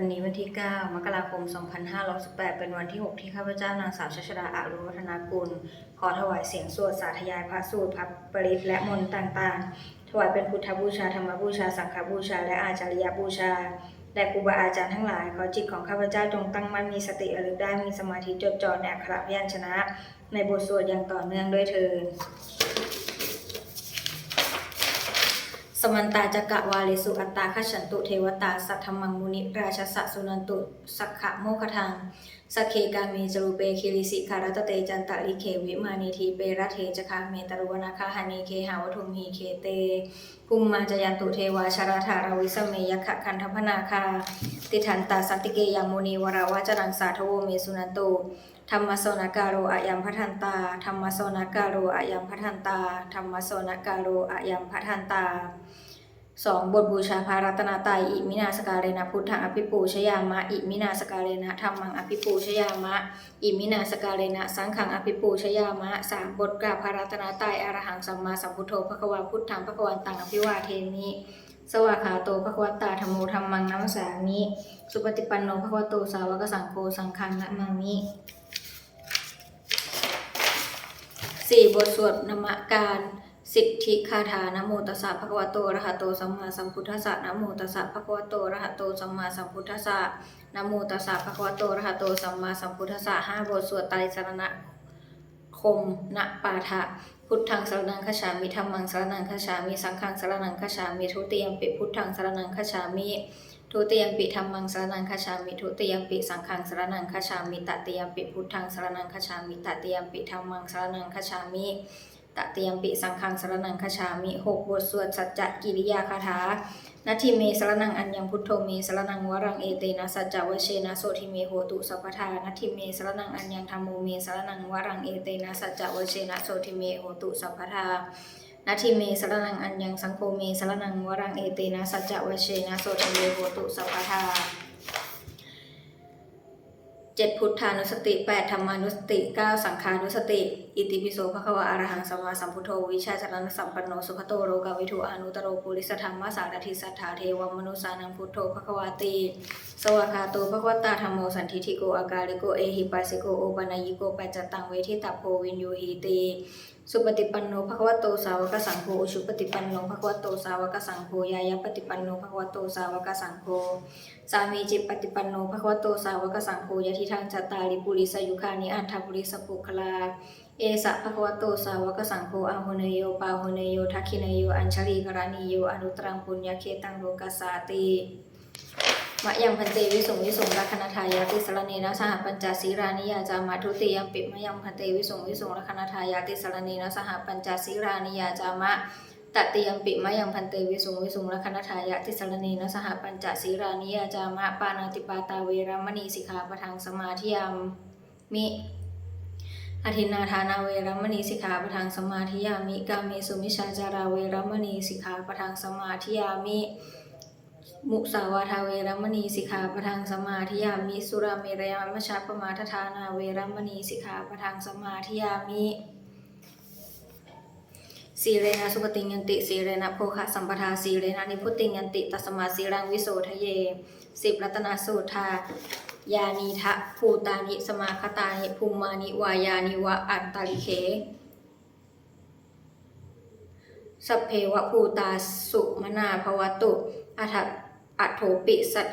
วันนี้วันที่ 9 มกราคม 2518 เป็นวันที่ 6 ที่ข้าพเจ้านางสาวชัชดาอารุวัฒนากุล ขอถวายเสียงสวดสาธยายพระสูตรพระปริตและมนต์ต่างๆ ถวายเป็นพุทธบูชา ธรรมบูชา สังฆบูชา และอาจาริยบูชาและครูบาอาจารย์ทั้งหลาย ขอจิตของข้าพเจ้าจงตั้งมั่นมีสติระลึกได้มีสมาธิจดจ่อในอักขระพยัญชนะ ในบทสวดอย่างต่อเนื่องด้วยเถิด สมันตาจักะวาลิสุอัตตาขฉันตุเทวตา สัทธมังมุนิ ราชสะสุนันตุ สักขะโมคทัง สเคกามีจรูเปคิริสิคารตเตจันตะลิเควิมานีทีเปรัตเทจคาเมตรุวนาคาหานีเคหาวทุมหีเคเตภูมิมาจยันตุเทวาชราธาราวิสเมยขะคันธพนาคา ติทันตาสันติเกยังมุนีวราวาจรังสาทโวเมสุนันตุธรรมโสนการโรอายัมพัทันตาธรรมโสนการโรอายัมพัทันตาธรรมโสนการโรอายัมพัทันตา สองบทบูชาพระรัตนตรัยอิมินาสการเรนะพุทธังอภิปูชยามะ อิมินาสการเรนะธรรมังอภิปูชยามะ อิมินาสการเรนะสังฆังอภิปูชยามะสามบทกราบพระรัตนตรัยอรหังสัมมาสัมพุทโธพระควาพุทธังพระควันตังอภิวาเทมิสวากขาโตพระควตาธรรมโมธรรมังนัมสามิ สุปฏิปันโนพระควโตสาวกสังโฆสังฆังนะมามิสี่บทสวดนมการ สิทธิคาถานะโมตัสสะภะคะวะโตอะระหะโตสัมมาสัมพุทธัสสะนะโมตัสสะภะคะวะโตอะระหะโตสัมมาสัมพุทธัสสะนะโมตัสสะภะคะวะโตอะระหะโตสัมมาสัมพุทธัสสะห้าบทสวดไตรสรณะคมณปาฐะพุทธังสรณังคฉามิธัมมังสรณังคฉามิสังฆังสรณังคฉามิทุติยมปิพุทธังสรณังคฉามิทุติยมปิธัมมังสรณังคฉามิทุติยมปิสังฆังสรณังคฉามิตติยมปิพุทธังสรณังคฉามิตติยมปิธัมมังสรณังคฉามิ ตติยมปิสังฆังสรนังคชามิหกบทสวดสัจจะกิริยาคาถานาทิเมสรนังอัญญังพุทโธเมสรนังวรังเอเตนะสัจจะวเชนะโสทิเมโหตุสัพพทานาทิเมสรนังอัญญังธรรมโมเมสรนังวรังเอเตนะสัจจะวเชนะโสทิเมโหตุสัพพทานาทิเมสรนังอัญญังสังโฆเมสรนังวรังเอเตนะสัจจะวเชนะโสทิเมโหตุสัพพทา เจ็ดพุทธานุสติแปดธรรมานุสติเก้าสังขานุสติ อิติปิโสภควาอรหังสัมมาสัมพุทโธ วิชาจารณสัมปันโน สุขโตโรกาวิทูอานุตโรปุริสธรรมสารทิสัทธาเทวมนุสานังพุทโธภควาตี สวากาโตภควตาธรรมโมสันทิทิโก อากาลิโก เอหิปัสสิโก โอปนายิโกปัจจตังเวทิตาโพวินยูหีตี สุปฏิปันโนภควโตสาวกสังโฆอุชุปฏิปันโนภควโตสาวกสังโฆยายาปฏิปันโนภควโตสาวกสังโฆสามีจิตปฏิปันโนภควโตสาวกสังโฆยะทิทางจตาริปุริสยุคานิอัฏฐปุริสปุคลา เอสะภควโตสาวกสังโฆอาหุเนโยปาหุเนโยทักขิเนโยอัญชลีกรานิโยอนุตรังปุญญาเคตังโลกัสสาติ มะยังพันเตวิสุงวิสุงลัคนาทายาติสรเนนะสหปัญจศีรานิยาจามาทุติยมปิมะยังพันเตวิสุงวิสุงลัคนาทายาติสรเนนะสหปัญจศีรานิยาจามะตติยมปิมะยังพันเตวิสุงวิสุงลัคนาทายะติสรณีนะสหปัญจศีรานิยาจามะปานาติปาตาเวรมณีสิกขาปะทังสมาธิยามมิอธินาทานาเวรมณีสิกขาปะทังสมาธิยามิกาเมสุมิชาจาราเวรมณีสิกขาปะทังสมาธิยามิ มุสาวาทาเวรมณีสิกขาปะทังสมาธิยามิ สุราเมรยามชาปมาทฐานาเวรมณีสิกขาปะทังสมาธิยามิสีเรนะสุปติยันติสีเรนะโภคะสัมปทาสีเรนะนิพุติยันติตัสมาสีรังวิโสทะเย สิบรัตนาสูตรทายานีทะภูตานิสมาคตานิภูมานิวายานิวะอัตตาลิเคสเพวะภูตาสุมนาภวตุอัฏฐ อัโถปิสัต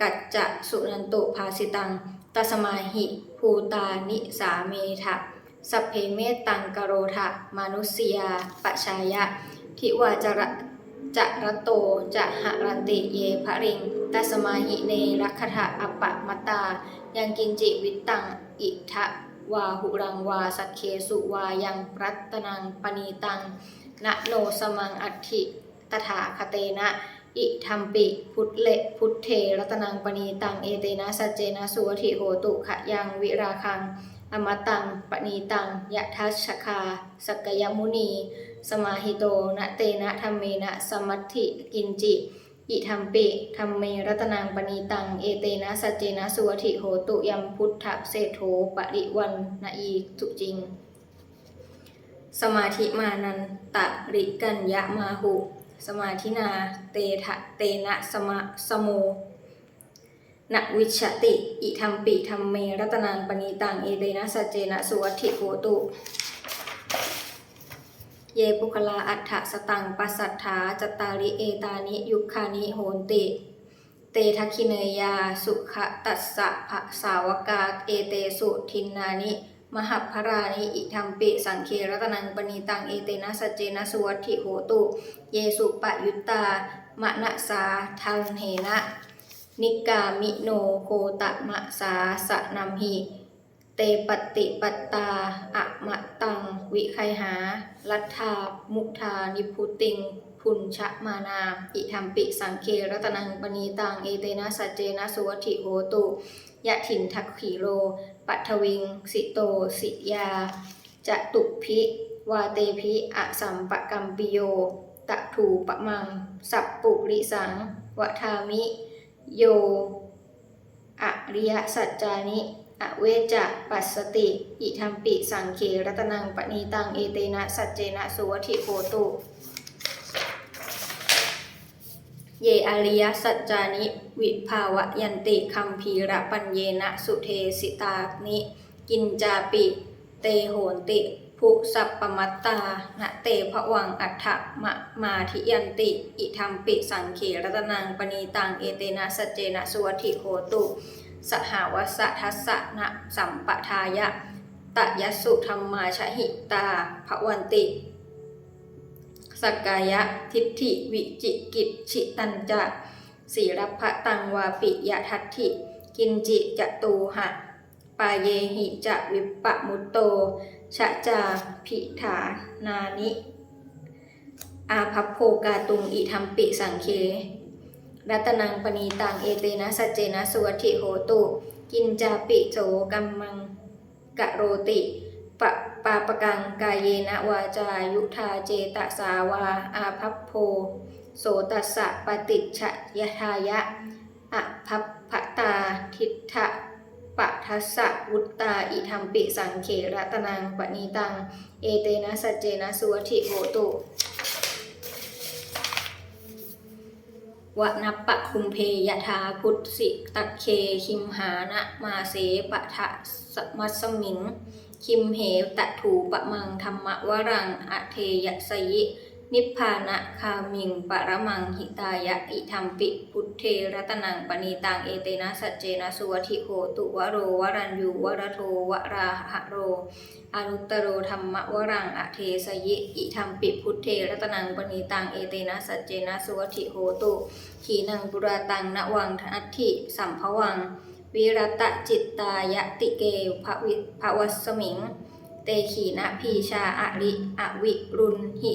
กัจจะสุนันตุภาสิตังตสมาหิภูตานิสาเมทะสัพเพเมตังกโรทะมนุสยาปชายะ ทิวาจระจะรโตจะหะรันติเยภริงตสมาหิเนรักขะอปปะมตตา ยังกินจิวิตตังอิทะวาหุรังวาสักเคสุวายังรัตนังปณีตัง นะโนสมังอัตถิตถาคเตนะ อิทัมปิ พุทธเลพุทธเทรัตนังปณีตัง เอเตนะสัจเจนะสุวทิโหตุขะยังวิราคัง อมตังปณีตังยะทัชชคาสกยมุนี สมาหิโตนะเตนะธรรมเมนะสมัตถิกินจิอิธรรมปิธรรมเมรัตนังปณีตัง เอเตนะสัจเจนะสุวทิโหตุยัมพุทธเศรษโธปริวันนาอีสุจิง สมาธิมานันตะริกัญญะมาหุ สมาธินา เตทะเตนะสมะสโมนวิชติ อิธรรมปิธรรมเมรัตนังปณีตัง เอเตนะสเจนะสุวัติโหตุ เยปุคลาอัฏฐสตังปัสสัทธาจตตาริเอตานิ ยุคคานิโหนติ เตทัคคิเนยา สุขตัสสะภะสาวกาเอเตสุทินนานิ มหัพพรานิอิธรรมปิสังเครัตนังปณีตังเอเตนะสเจนะสุวัตถิโหตุ เยสุปะยุตตามะนะสาทังเหนะ นิกามิโนโคตะมะสาสะนัมหิเตปฏิปตตาอะมะตัง วิไคหา ลัทธา มุทานิพุติง พุนชะมานา อิธรรมปิสังเครัตนังปณีตัง เอเตนะสเจนะสุวัติโหตุ ยะถินทักขีโร ปัทวิง สิโต สิยา จะตุพิ วาเตพิอสัมปะกัมปิโย ตะถูปะมัง สัปปุริสังวทามิ โย อริยสัจจานิอเวจะปัสสติ อิธรรมปิสังเครัตนังปณีตัง เอเตนะ สัจเจนะ สุวัติโหตุ เยอริยสัจจานิ วิภาวะยันติคัมภีระปัญเยนะสุเทสิตานิ กินจาปิ เตโหนติ ภุสัปปมัตตาณเตภวังอัฏฐมะมาทิยันติ อิธรรมปิสังเขรตนังปณีตังเอเตนะสัจเจนะสุวัติโหตุ สหาวสะทัสสะนะสัมปทายะตะยสสุธรรมาชหิตาภวันติ สกายะทิฏฐิวิจิกิจฉิตันจะสีรพะตังวาปิยะทัตถิกินจิจตูหะ ปาเยหิจะวิปปะมุตโต ชะจาพิฐานานิ อาภัพโพกาตุงอิธรรมปิสังเค รัตนังปณีตังเอเตนะสัจเจนะสุวัติโหตุ กินจาปิโสกัมมังกะโรติปะ ปาปกังกายเยนะวาจายุทาเจตสาวา อาภัพโพ โสตัสสะปฏิชะยทายะอะภัพพตาทิฏฐะปะทัสสะวุตตาอิธรรมปิสังเขรตนังปณีตัง เอเตนะสัจเจนะสุวติโหตุวนัปปะคุมเพยถาพุทสิตักเคคิมหานะมาเสปะทะสมัสมิง คิมเหตะถูปะมังธรรมวรังอเทยสยิ นิพพานะคามิงปะระมังหิตายะอิธรรมปิ พุทเทรัตนังปณีตังเอเตนะสัจเจนะสุวติโหตุวโรวรัญยูวรโทวราหะโร อนุตโรธรรมวรังอเทสยิอิธรรมปิพุทเทรัตนังปณีตังเอเตนะสัจเจนะสุวติโหตุขีนังปุราตังนวังทัตถิสัมภวัง วิรตะจิตตายติเกภวิภวสมิง เตขีนะพีชาอริอวิรุณหิ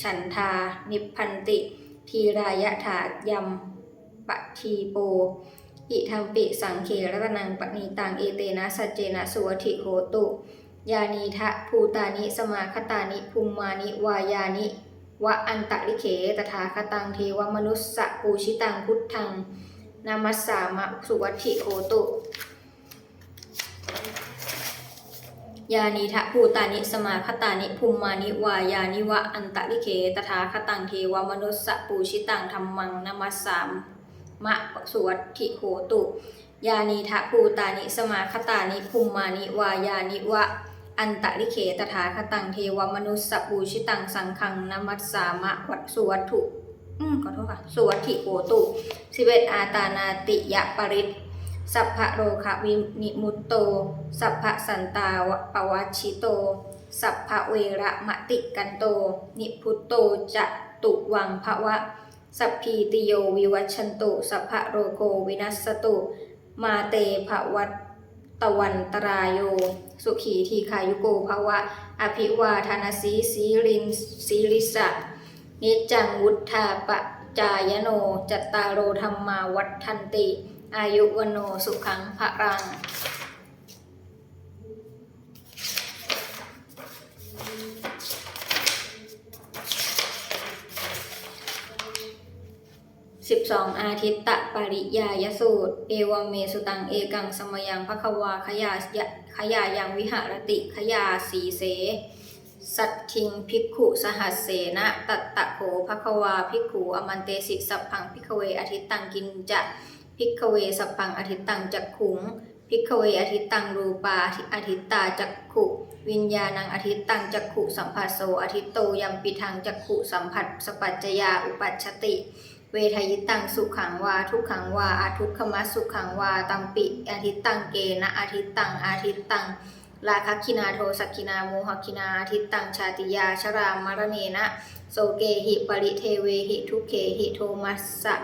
ฉันทา นิพพันติ ทีรายะถายัมปะทีโป อิธรรมปิสังเครัตนังปณีตังเอเตนะสัจเจนะสุวัติโหตุ ยานีทะภูตานิสมาคตานิภูมมานิวายานิวะอันตะลิเขตถาคตังเทวมนุสสะปูชิตังพุทธัง นามัสสามะสุวัตถิโหตุยานีทะภูตานิสมาคตานิภูมมานิวายานิวะอันตะลิเขตถาคตังเทวมนุสสะปูชิตังธรรมังนามัสสามะสุวัตถิโหตุยานีทะภูตานิสมาคตานิภูมมานิวายานิวะอันตะลิเขตถาคตังเทวมนุสสปูชิตังสังคังนามัสสามะวัตสุวัตถุ อืมขอโทษค่ะ สุวัติโหตุสิเวตอาตานาติยะปริตสัพพะโรคะวินิมุตโต สัพพะสันตาวะปวัชชิโต สัพพะเวระมติกันโต นิพุตโตจะตุวังภวะ สัพพีติโยวิวัชชันตุ สัพพะโรโกวินัสตุ มาเตภวัตตวันตรายโย สุขีทีขายุโกภวะ อภิวาทนาสีสีรินสีริสะ นิจังวุธาปจายโน จัตตารโอธรรมาวัฏทันติ อายุวโนสุขังพระรังสิบสองอาทิตตะปริยายสูตร เอวังเมสุตังเอกังสมยังพระควาขยาขยายังวิหารติขยาสีเส สัตทิงภิกขุสหัสเสนะตัตตะโขภควาภิกขุอมันเตสิสัพพังภิกขเวอทิตตังกินจะพิกขเวสปปังอธิตตังจักขุงพิกขเวอธิตตังรูปาอธิตตาจักขุ วิญญาณังอธิตตังจักขุสัมผัสโสอธิตโตยัมปิทังจักขุสัมผัสสปัจจยาอุปัชติ เวทยิตังสุขังวาทุกขังวาอาทุกขมสุขังวาตัมปิอาทิตตังเกนะอาทิตตังอาทิตตัง ราคัคคินาโทสักคินาโมหคินาอาทิตตังชาติยาชรามารเนนะโสเกหิปริเทเวหิทุเขหิโทมัสสะ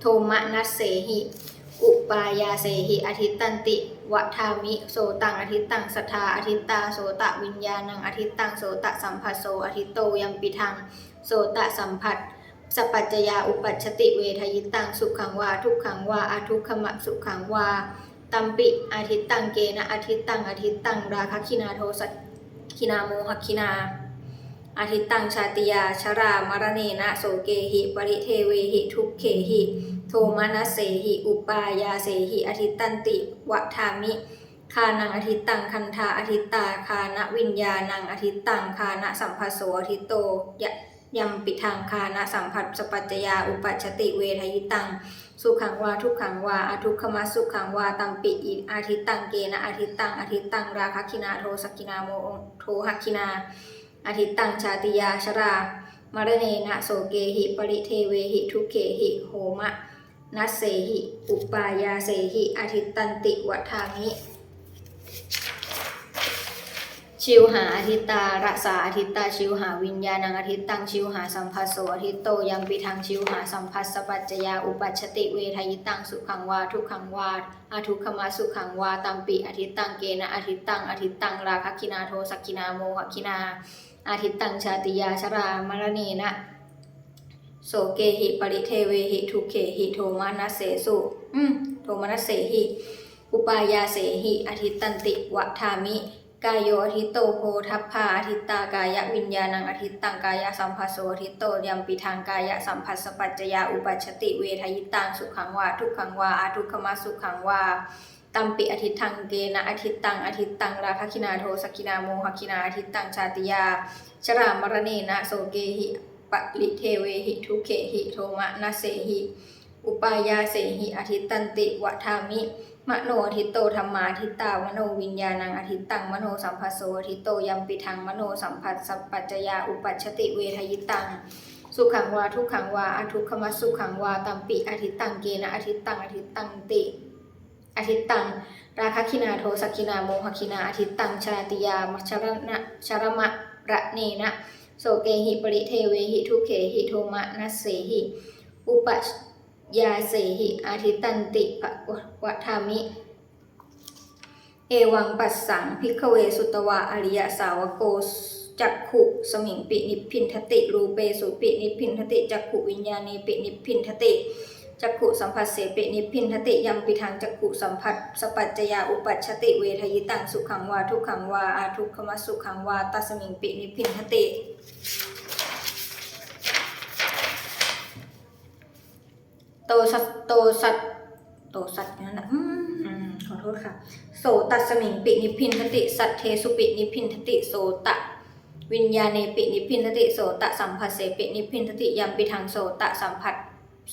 โทมนัสเสหิอุปายาเสหิอาทิตตันติวะทามิโสตังอาทิตตังสัทธาอาทิตตาโสตะวิญญาณังอาทิตตังโสตะสัมผัสโสอาทิตโตยัมปิทังโสตะสัมผัสสปัจจยาอุปัชชติเวทยิตังสุขังวาทุกขังวาอาทุกขมะสุขังวา ตัมปิอาทิตตังเกนะอาทิตตังอาทิตตังราคคินาโทสักคินาโมหคินาอาทิตตังชาติยาชรามรเนนะโสเกหิปริเทเวหิทุกเขหิโทมานัสเสหิอุปายาเสหิอาทิตตันติวะทามิคานังอาทิตตังคันธาอาทิตตาคานะวิญญาณังอาทิตตังคานะสัมภโสอาทิตโตยะ ยัมปิทางคานะสัมผัสสปัจจยาอุปัชติเวทยิตัง สุขังวาทุกขังวาอาทุกขมัสสุขังวาตัมปิอิอาทิตตังเกนะอาทิตตังอาทิตตังราคคินาโทสกินาโมโทหักคินาอาทิตตังชาติยาชรามรเนนะโสเกหิปริเทเวหิทุเขหิโหมะนัสเสหิ อุปายาเสหิอาทิตตันติวัฏามิ ชิวหาอาทิตตารักษาอาทิตตาชิวหาวิญญาณังอาทิตตังชิวหาสัมภัสโสอาทิตโตยัมปิทังชิวหาสัมภัสสปัจจยาอุปัชติเวทยิตังสุขังวาทุกขังวาอาทุกขมาสุขังวาตัมปิอาทิตตังเกนะอาทิตตังอาทิตตังราคคินาโทสักคินาโมหคินาอาทิตตังชาติยาชรามรเนนะโสเกหิปริเทเวหิทุเขหิโทมานัสเสสุอืมโทมานัสเสหิ อุปายาเสหิอาทิตตันติวะทามิ กายโยอาทิตโตโพทัพพาอาทิตตากายวิญญาณังอาทิตตังกายสัมภัสโสอาทิตโตยัมปิทางกายสัมภัสสปัจจยาอุปัชติเวทยิตังสุขังวาทุกขังวาอาทุกขมาสุขังวาตัมปิอาทิตทังเกนะอาทิตตังอาทิตตังราคคินาโทสกินาโมหคินาอาทิตตังชาติยา ชรามรเนนะโสเกหิปะลิเทเวหิทุเขหิโทมะนาเสหิ อุปายาเสหิอาทิตตันติวะทามิ มโนอาทิตโตธรรมาทิตามโนวิญญาณังอาทิตตังมโนสัมภัสโสอาทิตโตยัมปิทังมโนสัมผัสสัพปัจจยาอุปัชติเวทยิตัง สุขังวาทุกขังวาอทุกขมัสสุขังวาตัมปิอาทิตตังเกนะอาทิตตังอาทิตตังติอาทิตตัง ราคคินาโทสกินาโมหคินาอาทิตตังชาติยามชรณะชรมะระเนนะโสเกหิปริเทเวหิทุเขหิโทมะนัสเสหิ อุปัช ยาเสหิอาทิตตันติปะวะทามิ เอวังปัสสังพิกเวสุตวาอริยสาวโกจักขุสมิงปินิพินทติ รูเปสุปินิพินทติจักขุวิญญาณีปินิพินทติจักขุสัมผัสเสปินิพินทติยัมปิทางจักขุสัมผัสสปัจจยาอุปัชติเวทยิตังสุขังวาทุกขังวาอาทุกขมสุขังวาตัสมิงปินิพินทติ โตสัตโตสัตโตสัตนั่นแหละอืมขอโทษค่ะ โสตัสมิงปินิพินทติ สัตเทสุปินิพินทติโสตะวิญญาเนปินิพินทติโสตะสัมผัสเสปินิพินทติยัมปิทางโสตะสัมผัส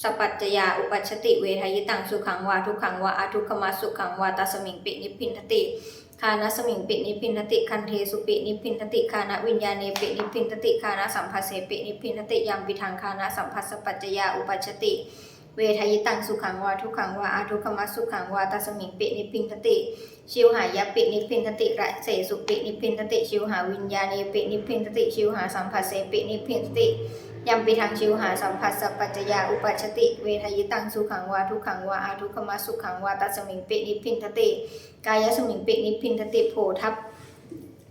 สปัจจยาอุปัชติเวทยิตังสุขังวาทุกขังวาอาทุกขมาสุขังวาตัสมิงปินิพินทติคานะสมิงปินิพินทติคันเทสุปินิพินทติคานะวิญญาเนปินิพินทติคานะสัมผัสเสปินิพินทติยัมปิทางคานะสัมผัสสปัจจยาอุปัชติ เวทายตังสุขังวาทุกขังวาอาทุกขมัสสุขังวาตัสมิงปินิพพินทติ ชิวหายปินิพพินทติระเสสุปินิพพินทติ ชิวหาวิญญาเนปินิพพินทติ ชิวหาสัมผัสเสปินิพพินทติยัมปิทางชิวหาสัมผัสสัพปัจจยาอุปัชติ เวทายตังสุขังวาทุกขังวาอาทุกขมัสสุขังวาตัสมิงปินิพพินทติ กายสมิงปินิพพินทติโพทัพ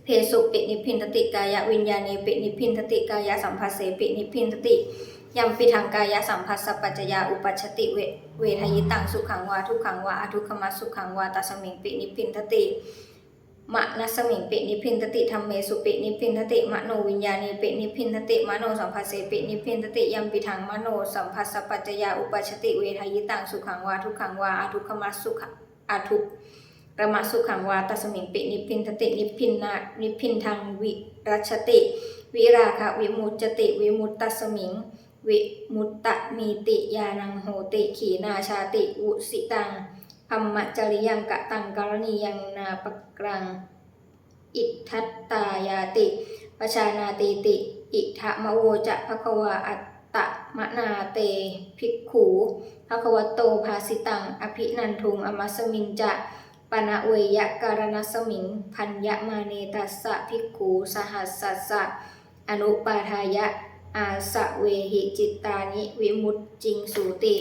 เพสุปินิพพินทติกายวิญญาเนปินิพพินทติกายสัมผัสเสปินิพพินทติ ยัมปิทางกายสัมผัสสปปัจจยาอุปัชติเวเวทยิตังสุขังวาทุกขังวาอาทุกขมัสสุขังวาตัสมิงปินิพินทติมะนัสมิงปินิพินทติธรรมเมสุปินิพินทติมโนวิญญาณีปินิพินทติมโนสัมผัสเสปินิพินทติยัมปิทางมโนสัมผัสสปปัจจยาอุปัชติเวทยิตังสุขังวาทุกขังวาอาทุกขมัสสุขอาทุกระมะสุขังวาตัสมิงปินิพินทตินิพินนานิพินทางวิรัชติ วิราคะวิมุจติวิมุตตสมิง วิมุตตมีติยานังโหติขีนาชาติวุสิตังพัมมจริยังกะตังกรณียังนาปกรัง อิทัตตายาติปชานาติติ อิทะมะโวจะภควาอัตตะมะนาเตภิกขูภควโตภาสิตัง อภินันทุงอมัสสมิงจะปนะเวยะการณสมิง พันยะมาเนตัสสะภิกขูสหัสสัสสะอนุปาทายะ อาสะเวหิจิตตานิวิมุตจิงสูติ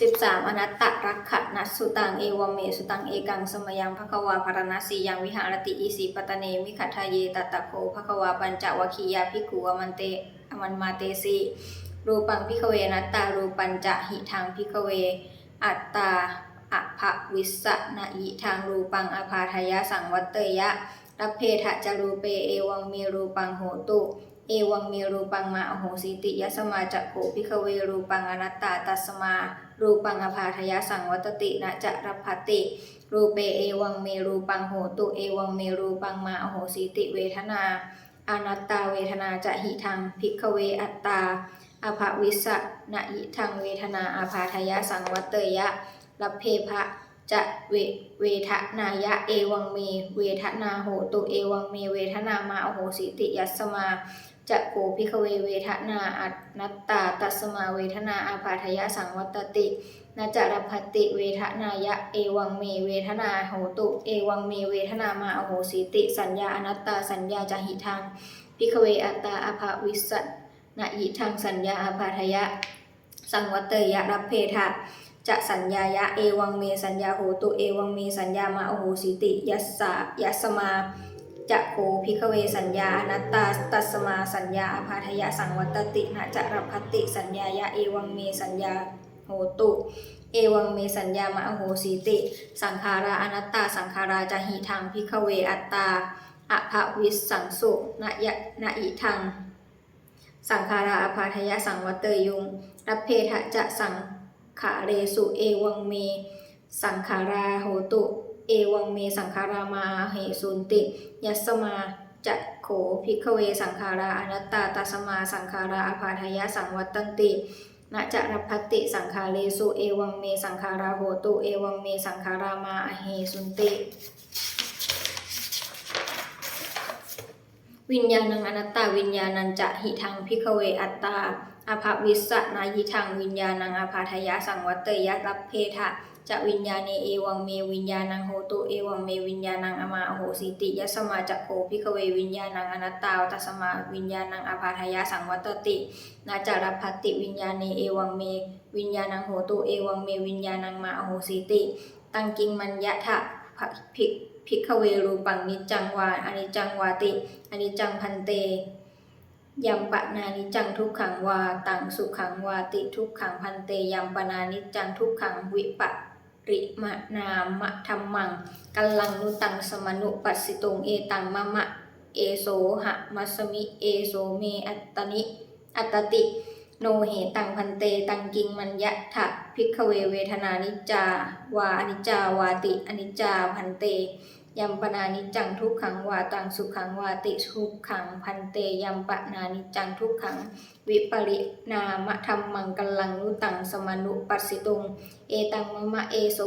สิบสามอนัตตรักขะนัสสุตังเอวเมสุตังเอกังสมยังภควาภารณสียังวิหารติอิสิปตเนมิขัทาเยตตะโคภควาปัญจวคียาภิกขุอมันเตอมันมาเตสีรูปังพิกเวนัตตารูปัญจะหิทางพิกเว อัตตา ภวิสสะนะยิทางรูปังอภาทยสังวัตเตยะรับเพทะจรูเปเอวังมีรูปังโหตุ เอวังมีรูปังมาโหสิติยสมาจักโขพิกเวรูปังอนัตตาตัสมา รูปังอภาทยสังวัตตินะจะรพัตติ รูเปเอวังเมรูปังโหตุ เอวังเมรูปังมาโหสิติเวทนาอนัตตาเวทนาจะหิทังพิกเวอัตตาอภวิสสะนะยิทังเวทนาอาภาทยสังวัตเตยะ รับเพภะจะเวเวทนายะเอวังเม เวทนาโหตุเอวังเม เวทนามาอโหสิติยัสมาจะโกพิกเวเวทนาอัตนัตตาตัสมาเวทนาอาภาทยะสังวัตตินาจารพัติเวทนายะเอวังเม เวทนาโหตุ เอวังเม เวทนามาอโหสิติ สัญญาอนัตตาสัญญาจะหิทังพิกเวอัตตาอภาวิสสะนะยิทางสัญญาอาภาทยะ สังวัตเตยะรับเพทะ จะสัญญายะเอวังเมสัญญาโหตุเอวังเมสัญญามาโอโหสิติยัสสะยัสมาจะโคพิกเวสัญญาอนัตตาตัสมาสัญญาอภาทยะสังวัตตินะจะรับพัตติสัญญายะเอวังเมสัญญาโหตุ เอวังเมสัญญามาโหสิติ สังขาราอนัตตาสังขาราจะหิทางพิกเวอัตตาอภวิสสังสุนยะนอิทัง สังขาราอภาทยะสังวัตเตยุงรับเพทะจะสัง ขาเรสุเอวังเม สังขาราโหตุ เอวังเม สังขารามาเหสุนติ ยัสมาจะโขภิกเวสังขาราอนัตตาตัสมาสังขาราอภาทยะสังวัตตันตินะจะรพัติสังขาเรสุเอวังเมสังขาราโหตุเอวังเมสังขารามาเหสุนติ วิญญาณังอนัตตาวิญญาณัญจะหิทังพิกเวอัตตา อภวิสสะนายิทังวิญญาณังอภาทยะสังวัตเตยะรับเพทะจะวิญญาเนเอวังเมวิญญาณังโหตุเอวังเมวิญญาณังอมาโหสิติยสมาจะโคพิกเววิญญาณังอนัตตาตัสมาวิญญาณังอภาทยะสังวัตตินาจารพัตติวิญญาเนเอวังเมวิญญาณังโหตุเอวังเมวิญญาณังมาโหสิติตังกิงมัญญะทะภิกภิกเวรูปังนิจังวาอนิจังวาติอนิจังพันเต ยัมปะนานิจจังทุกขังวาตังสุขังวาติทุกขังพันเตยัมปนานิจจังทุกขังวิปะริมะนามะธรรมังกัลลังนุตังสมนุปัสสิตุงเอตังมะมะเอโสหะมัสมิเอโสเมอัตตนิอัตตติโนเหตังพันเตตังกิงมัญญะทะพิกขเวเวทนานิจจาวาอนิจจาวาติอนิจาพันเต ยัมปนานิจังทุกขังวาตังสุขังวาติทุกขังพันเตยัมปนานิจังทุกขัง วิปริณามะธรรมังกัลังนุตังสมนุปัสสิตุง เอตังมะมะเอโส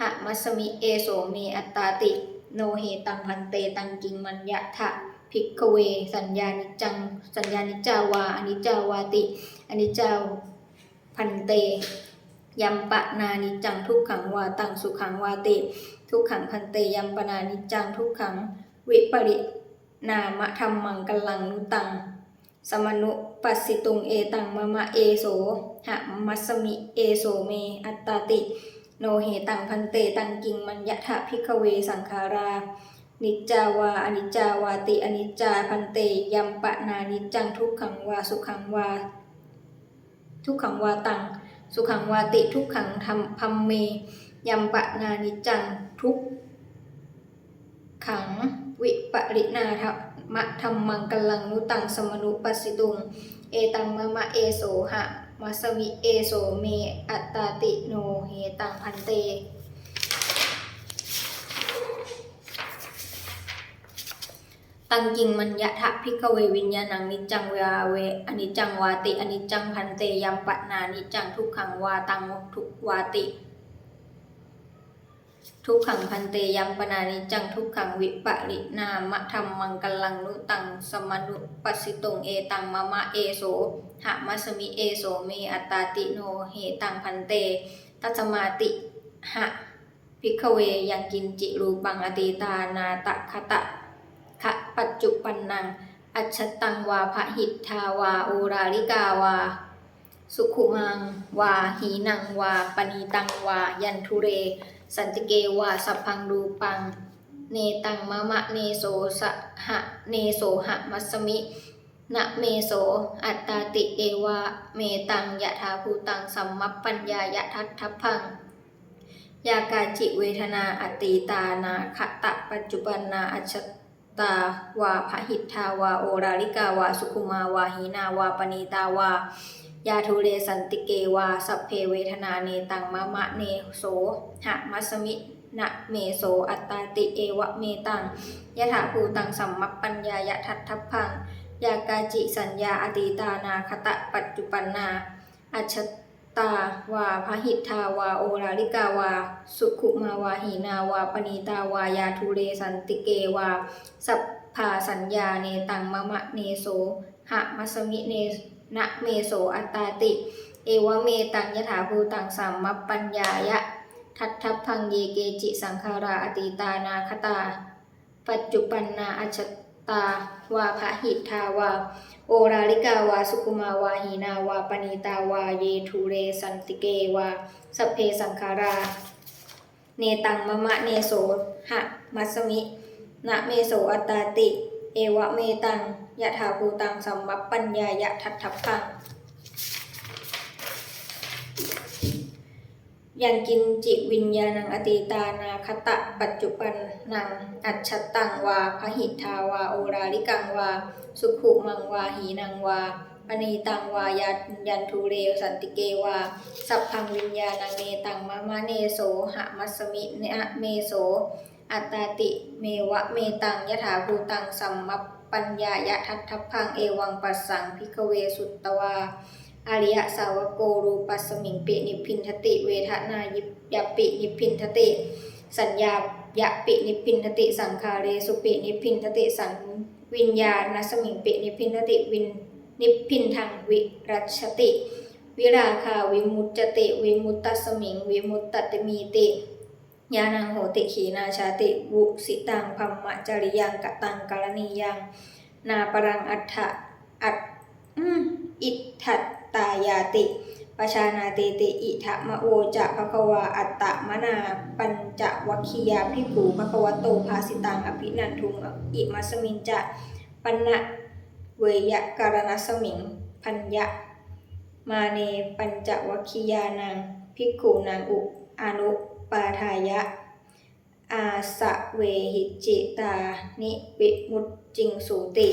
หะมัสมิเอโสเมอัตตาติ โนเหตังพันเตตังกิงมัญญะทะภิกขเว สัญญานิจัง สัญญานิจาวาอนิจาวาติอนิจจาพันเต ยัมปะนานิจังทุกขังวาตังสุขังวาเต ทุกขังพันเตยัมปนานิจังทุกขังวิปริณามะธรรมังกัลลังนุตัง สมนุปัสสิตุงเอตังมะมะเอโสหะมัสมิเอโสเมอัตตาติ โนเหตังพันเตตังกิงมัญญะทะพิกเวสังขารานิจจาวาอนิจจาวาติอนิจจาพันเตยัมปะนานิจจังทุกขังวาสุขังวา ทุกขังวาตัง สุขังวาติทุกขังธรรมพัมเมยัมปะนานิจังทุกขังวิปริณาธรรมะธรรมังกัลลังนุตังสมนุปัสสิตุง เอตังมะมะเอโสหะมัสวิเอโสเมอัตตาติโนเหตังพันเต ตังกิงมัญญะทะพิกเววิญญาณังนิจังเวาเวอนิจจังวาติอนิจจังพันเตยัมปะนานิจังทุกขังวาตังทุกวาติ ทุกขังพันเตยัมปนานิจังทุกขังวิปริณามะธรรมังกัลังนุตังสมนุปัสสิตุงเอตังมะมะเอโสหะมัสมิเอโสเมอัตตาติโนเหตังพันเต ตัสมาติหะพิกเวยังกินจิรูปังอตีตานาตะคตะ ขะปัจจุปันนัง อัจฉตังวาพหิทธาวาโอราลิกาวา สุขุมัง วาหีนังวาปณีตังวา ยันทุเร สันติเกวาสัพพังรูปัง เนตังมะมะเนโสสะหะเนโสหะมัสมินะเมโส อัตตาติเอวะ เมตังยะถาภูตัง สัมมัปปัญญายะทัตทัพพัง ยากาจิเวทนาอตีตานาคตะปัจจุบันนาอัจ ตาวาพหิทธาวาโอราลิกาวาสุขุมาวาหีนาวาปณีตาวายาทุเรสันติเกวาสัพเพเวทนาเนตังมะมะเนโสหะมัสมินะเมโสอัตตาติเอวะเมตังยะถาภูตังสัมมัปปัญญายะทัตทัพพังยากาจิสัญญาอตีตานาคตะปัจจุปันนาอัจฉ ตาวาพหิทธาวาโอราลิกาวา สุขุมาวาหีนาวาปณีตาวายาทุเรสันติเกวา สัพพาสัญญาเนตังมะมะเนโสหะมัสมิเนนะเมโสอัตตาติ เอวะเมตังยถาภูตังสัมมัปปัญญายะ ทัตทัพพังเยเกจิสังขาราอตีตานาคตา ปัจจุปันนาอัจตาวาพหิทธาวา โอราลิกาวาสุคุมาวาหีนาวาปณีตาวาเยทูเรสันติเกวาสเพสังคารา เนตังมะมะเนโสหะมัสมินะเมโสอัตตาติ เอวะเมตังยะถาภูตังสัมมัปปัญญายะทัตถัพพัง ยังกินจิวิญญาณังอตีตานาคตะ ปัจจุปันนัง อัจฉตังวาพหิทธาวาโอราลิกังวา สุขุมังวาหีนังวาปณีตังวายันยันทุเรสันติเกวา สัพพังวิญญาณังเนตังมะมะเนโสหะมัสมิเนะเมโส อัตตาติเมวะเมตังยถาภูตังสัมมปปัญญายะทัตทัพพังเอวังปัสสังพิกเวสุตตวา อริยสาวโกรูปัสมิงปินิพินทติ เวทนายิปยปินิพินทติ สัญญายะปินิพินทติ สังคาเรสุปินิพินทติ สังวิญญาณสมิงปินิพินทติวินนิพินทังวิรัชติ วิราคาวิมุตจติ วิมุตตสมิง วิมุตตติมีติญาณังโหติขีนาชาติวุสิตังพัมมะจริยังกตังกรณียัง นาปรังอัฏฐะอัตอิทธัต ตายาติ ปชานาเตติ อิทะมะโอจะภควาอัตตะมนา ปัญจวัคคียาพิภูภควโตภาสิตังอภินันทุงอิมัสมินจะปันนะเวยะการณสมิง พัญญะ มาเนปัญจวัคคียานังภิกขุนางอุอนุปาทายะ อาสะเวหิจิตา นิวิมุตจิงสูติ